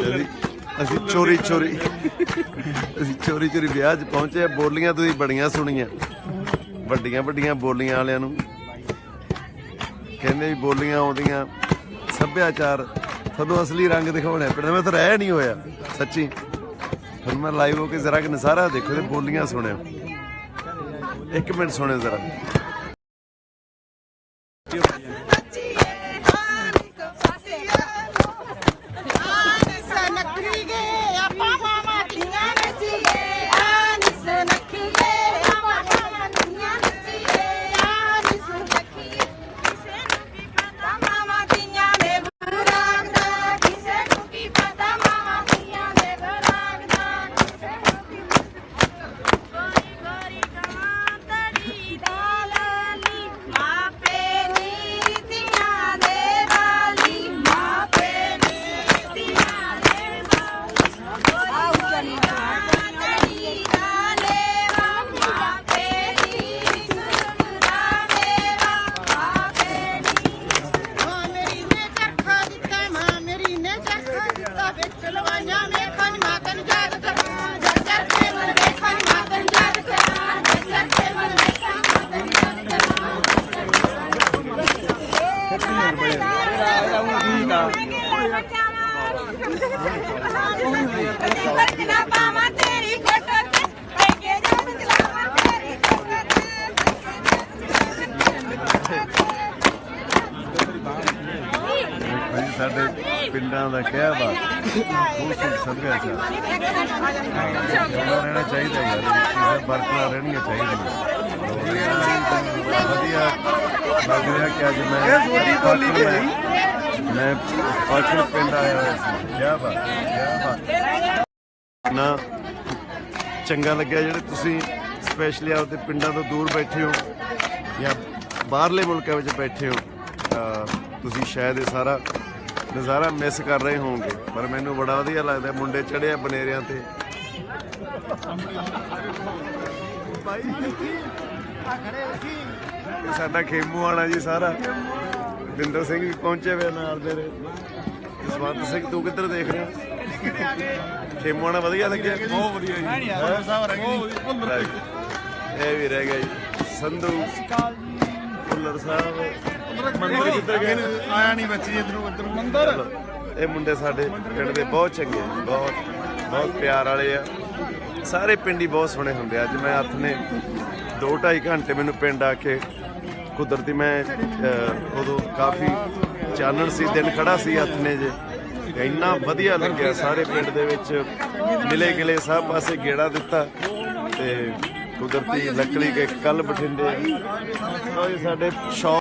ਅਸੀਂ ਅਸੀਂ ਚੋਰੀ ਚੋਰੀ ਅਸੀਂ ਚੋਰੀ ਚੋਰੀ ਵਿਆਹ 'ਚ ਪਹੁੰਚੇ ਆ। ਬੋਲੀਆਂ ਤੁਸੀਂ ਬੜੀਆਂ ਸੁਣੀਆਂ। ਵੱਡੀਆਂ ਵੱਡੀਆਂ ਬੋਲੀਆਂ ਵਾਲਿਆਂ ਨੂੰ। ਕਹਿੰਦੇ ਵੀ ਬੋਲੀਆਂ ਆਉਂਦੀਆਂ। ਸੱਭਿਆਚਾਰ। ਤੁਹਾਨੂੰ ਅਸਲੀ ਰੰਗ ਦਿਖਾਉਣਾ ਪਿੰਡ ਮੈਂ ਤਾਂ ਰਹਿ ਨਹੀਂ ਹੋਇਆ, ਸੱਚੀ। ਹੁਣ ਮੈਂ ਲਾਈਵ ਹੋ ਕੇ ਜ਼ਰਾ ਕਿ ਨਜ਼ਾਰਾ ਦੇਖੋ ਤੇ ਬੋਲੀਆਂ ਸੁਣਿਓ। ਇੱਕ ਮਿੰਟ ਸੁਣਿਓ ਜ਼ਰਾ। ਤੇਰੀ ਕੋਟਰ ਤੇ ਲੈ ਕੇ ਤੇਰੀ ਭਾਈ ਸਾਡੇ ਪਿੰਡਾਂ ਦਾ ਕਹਿ ਵਾ ਉਹ ਸੁਖ ਸੱਭਿਆਚਾਰ ਉਹਨਾਂ ਰਹਿਣਾ ਚਾਹੀਦਾ ਯਾਰ ਇਹ ਬਰਕਰਾਰ ਰਹਿਣੀਆਂ ਚਾਹੀਦੀਆਂ ਲੱਗ ਰਿਹਾ ਕਿ ਅੱਜ ਮੈਂ ਇਹ ਛੋਟੀ ਬੋਲੀ ਨਹੀਂ ਮੈਂ ਪਾਛੜ ਪਿੰਡ ਆਇਆ ਹੋਇਆ ਸੀ। ਕੀ ਬਾਤ ਕੀ ਬਾਤ ਨਾ ਚੰਗਾ ਲੱਗਿਆ ਜਿਹੜੇ ਤੁਸੀਂ ਸਪੈਸ਼ਲੀ ਆਪਦੇ ਪਿੰਡਾਂ ਤੋਂ ਦੂਰ ਬੈਠੇ ਹੋ ਜਾਂ ਬਾਹਰਲੇ ਮੁਲਕਾਂ ਵਿੱਚ ਬੈਠੇ ਹੋ ਤੁਸੀਂ ਸ਼ਾਇਦ ਇਹ ਸਾਰਾ ਨਜ਼ਾਰਾ ਮਿਸ ਕਰ ਰਹੇ ਹੋਵੋਗੇ। ਪਰ ਮੈਨੂੰ ਬੜਾ ਵਧੀਆ ਲੱਗਦਾ ਮੁੰਡੇ ਚੜਿਆ ਬਨੇਰਿਆਂ ਤੇ। ਇਹ ਸਾਡਾ ਖੇਮੂ ਆਣਾ ਜੀ ਸਾਰਾ। ਦਿੰਦਰ ਸਿੰਘ ਵੀ ਪਹੁੰਚੇ ਹੋਏ ਨਾਲ ਮੇਰੇ। ਜਸਵੰਤ ਸਿੰਘ ਤੂੰ ਕਿੱਧਰ ਦੇਖ ਰਿਹਾ ਖੇਮੂ ਆਣਾ ਵਧੀਆ ਲੱਗਿਆ? ਬਹੁਤ ਵਧੀਆ ਜੀ। ਸਾਹਿਬ ਰਹਿ ਇਹ ਵੀ ਰਹਿ ਗਿਆ ਜੀ। ਸੰਧੂ। ਭੁੱਲਰ ਸਾਹਿਬ। ਮੰਦਰ ਕਿੱਧਰ ਗਏ? ਆਇਆ ਨਹੀਂ ਬੱਚੀ ਇਧਰੋਂ ਉਧਰ ਮੰਦਰ? ਇਹ ਮੁੰਡੇ ਸਾਡੇ ਪਿੰਡ ਦੇ ਬਹੁਤ ਚੰਗੇ ਬਹੁਤ ਬਹੁਤ ਪਿਆਰ ਵਾਲੇ ਆ। ਸਾਰੇ ਪਿੰਡੀ ਬਹੁਤ ਸੋਹਣੇ ਹੁੰਦੇ ਆ। ਅੱਜ ਮੈਂ ਹੱਥ ਨੇ 2.5 ਘੰਟੇ ਮੈਨੂੰ ਪਿੰਡ ਆ ਕੇ ਕੁਦਰਤੀ ਮੈਂ ਉਦੋਂ ਕਾਫੀ ਚਾਨਣ ਸੀ, ਦਿਨ ਖੜਾ ਸੀ ਹੱਥ ਨੇ ਜੇ। ਇੰਨਾ ਵਧੀਆ ਲੱਗਿਆ ਸਾਰੇ ਪਿੰਡ ਦੇ ਵਿੱਚ। ਮਿਲੇ ਗਿਲੇ ਸਭ ਪਾਸੇ ਗੇੜਾ ਦਿੱਤਾ ਤੇ ਕੁਦਰਤੀ ਲੱਕੜੀ ਕੇ ਕੱਲ ਬਠਿੰਡੇ। ਉਹ ਸਾਡੇ ਸ਼ੌਕ